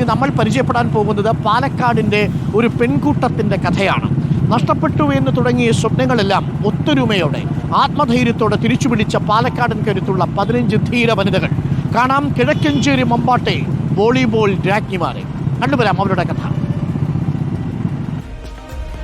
ഇനി നമ്മൾ പരിചയപ്പെടാൻ പോകുന്നത് പാലക്കാടിന്റെ ഒരു പെൺകൂട്ടത്തിന്റെ കഥയാണ്. നഷ്ടപ്പെട്ടു എന്ന് തുടങ്ങിയ സ്വപ്നങ്ങളെല്ലാം ഒത്തൊരുമയോടെ ആത്മധൈര്യത്തോടെ തിരിച്ചു പിടിച്ച പാലക്കാടൻ കരുത്തുള്ള പതിനഞ്ച് ധീര വനിതകൾ. കാണാം കിഴക്കഞ്ചേരി മമ്പാട്ടെ വോളിബോൾ രാജ്ഞിമാരെ. കണ്ടുവരാം അവരുടെ കഥ.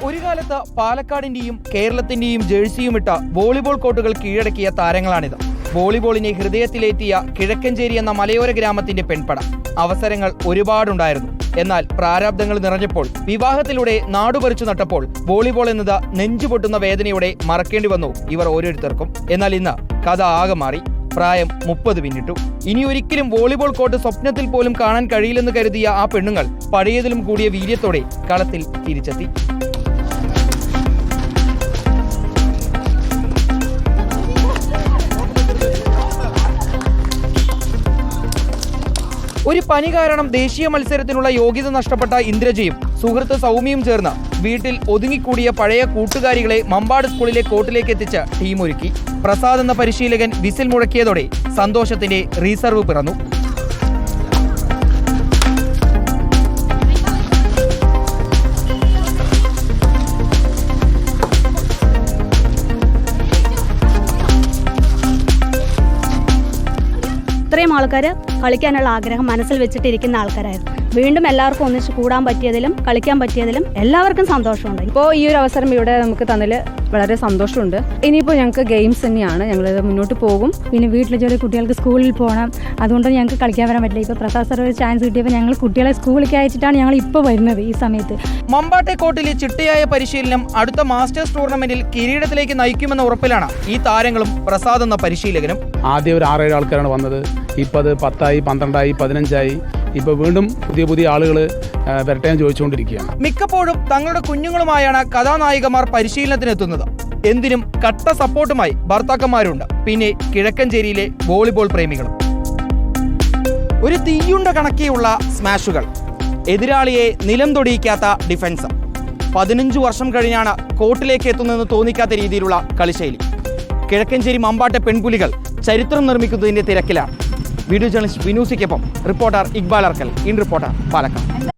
ഒരു കാലത്ത് പാലക്കാടിന്റെയും കേരളത്തിന്റെയും ജേഴ്സിയുമിട്ട വോളിബോൾ കോർട്ടുകൾ കീഴടക്കിയ താരങ്ങളാണിത്. വോളിബോളിനെ ഹൃദയത്തിലേറ്റിയ കിഴക്കഞ്ചേരി എന്ന മലയോര ഗ്രാമത്തിന്റെ പെൺപട. അവസരങ്ങൾ ഒരുപാടുണ്ടായിരുന്നു. എന്നാൽ പ്രാരാബ്ദങ്ങൾ നിറഞ്ഞപ്പോൾ വിവാഹത്തിലൂടെ നാടുപറിച്ചു നട്ടപ്പോൾ വോളിബോൾ എന്നത് നെഞ്ചുപൊട്ടുന്ന വേദനയോടെ മറക്കേണ്ടി വന്നു ഇവർ ഓരോരുത്തർക്കും. എന്നാൽ ഇന്ന് കഥ ആകെ മാറി. പ്രായം മുപ്പത് പിന്നിട്ടു. ഇനി ഒരിക്കലും വോളിബോൾ കോർട്ട് സ്വപ്നത്തിൽ പോലും കാണാൻ കഴിയില്ലെന്ന് കരുതിയ ആ പെണ്ണുങ്ങൾ പഴയതിലും കൂടിയ വീര്യത്തോടെ കളത്തിൽ തിരിച്ചെത്തി. ഒരു പനി കാരണം ദേശീയ മത്സരത്തിനുള്ള യോഗ്യത നഷ്ടപ്പെട്ട ഇന്ദ്രജയും സുഹൃത്ത് സൗമ്യയും ചേർന്ന് വീട്ടിൽ ഒതുങ്ങിക്കൂടിയ പഴയ കൂട്ടുകാരികളെ മമ്പാട് സ്കൂളിലെ കോർട്ടിലേക്ക് എത്തിച്ച് ടീം ഒരുക്കി. പ്രസാദ് എന്ന പരിശീലകൻ വിസിൽ മുഴക്കിയതോടെ സന്തോഷത്തിന്റെ റീസർവ് പിറന്നു. ഇത്രയും ആൾക്കാർ കളിക്കാനുള്ള ആഗ്രഹം മനസ്സിൽ വെച്ചിട്ടിരിക്കുന്ന ആൾക്കാരായിരുന്നു. വീണ്ടും എല്ലാവർക്കും ഒന്നിച്ച് കൂടാൻ പറ്റിയതിലും കളിക്കാൻ പറ്റിയതിലും എല്ലാവർക്കും സന്തോഷമുണ്ട്. ഇപ്പോൾ ഈ ഒരു അവസരം ഇവിടെ നമുക്ക് തന്നതിൽ വളരെ സന്തോഷമുണ്ട്. ഇനിയിപ്പോൾ ഞങ്ങൾക്ക് ഗെയിംസ് തന്നെയാണ്. ഞങ്ങൾ മുന്നോട്ട് പോകും. പിന്നെ വീട്ടിലെ ജോലി കുട്ടികൾക്ക് സ്കൂളിൽ പോകണം അതുകൊണ്ട് ഞങ്ങൾക്ക് കളിക്കാൻ വരാൻ പറ്റില്ല. ഇപ്പോൾ പ്രസാദ് സാർ ഒരു ചാൻസ് കിട്ടിയപ്പോൾ ഞങ്ങൾ കുട്ടികളെ സ്കൂളിലേക്ക് അയച്ചിട്ടാണ് ഞങ്ങൾ ഇപ്പോൾ വരുന്നത് ഈ സമയത്ത്. മമ്പാട്ടെ കോട്ടിലെ ചിട്ടയായ പരിശീലനം അടുത്ത മാസ്റ്റേഴ്സ് ടൂർണമെന്റിൽ കിരീടത്തിലേക്ക് നയിക്കുമെന്ന ഉറപ്പിലാണ് ഈ താരങ്ങളും പ്രസാദ് എന്ന പരിശീലകനും. ആദ്യം ഒരു ആറേഴ് ആൾക്കാരാണ് വന്നത്. ഇപ്പോൾ അത് പത്തായി പന്ത്രണ്ടായി പതിനഞ്ചായി. ഇപ്പോൾ വീണ്ടും പുതിയ പുതിയ ആളുകൾ വരട്ടെ ചോദിച്ചുകൊണ്ടിരിക്കുകയാണ്. മിക്കപ്പോഴും തങ്ങളുടെ കുഞ്ഞുങ്ങളുമായാണ് കഥാനായികമാർ പരിശീലനത്തിനെത്തുന്നത്. എന്തിനും കട്ട സപ്പോർട്ടുമായി ഭർത്താക്കന്മാരുണ്ട്. പിന്നെ കിഴക്കഞ്ചേരിയിലെ വോളിബോൾ പ്രേമികളും. ഒരു തീയുണ്ട കണക്കെയുള്ള സ്മാഷുകൾ. എതിരാളിയെ നിലം തൊടിയിക്കാത്ത ഡിഫൻസ്. പതിനഞ്ച് വർഷം കഴിഞ്ഞാണ് കോർട്ടിലേക്ക് എത്തുന്നതെന്ന് തോന്നിക്കാത്ത രീതിയിലുള്ള കളിശൈലി. കിഴക്കഞ്ചേരി മമ്പാട്ടെ പെൺപുലികൾ ചരിത്രം നിർമ്മിക്കുന്നതിന്റെ തിരക്കിലാണ്. Video journalist വിനൂസിക്കൊപ്പം reporter Iqbal Arkkal. In reporter Palakkad.